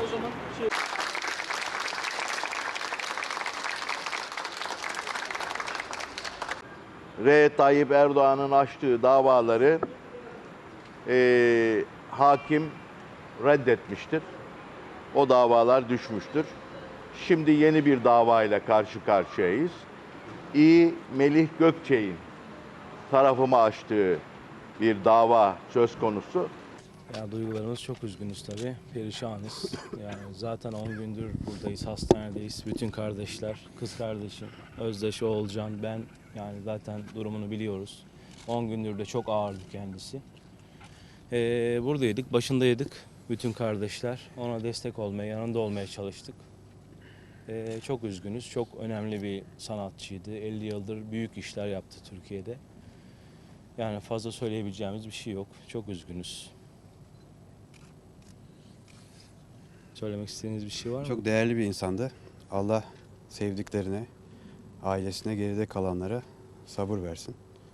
zaman şey R. Tayyip Erdoğan'ın açtığı davaları eee, hakim reddetmiştir. O davalar düşmüştür. Şimdi yeni bir davayla karşı karşıyayız. İ. Melih Gökçe'nin tarafıma açtığı bir dava söz konusu. Ya duygularımız çok üzgünüz tabii. Perişanız. Yani zaten 10 gündür buradayız, hastanedeyiz. Bütün kardeşler, kız kardeşim, Özdeş, Oğulcan, ben yani zaten durumunu biliyoruz. 10 gündür de çok ağırdı kendisi. Ee, buradaydık, başındaydık bütün kardeşler. Ona destek olmaya, yanında olmaya çalıştık. Ee, çok üzgünüz. Çok önemli bir sanatçıydı. 50 yıldır büyük işler yaptı Türkiye'de. Yani fazla söyleyebileceğimiz bir şey yok. Çok üzgünüz. Söylemek istediğiniz bir şey var mı? Çok değerli bir insandı. Allah sevdiklerine, ailesine, geride kalanlara sabır versin.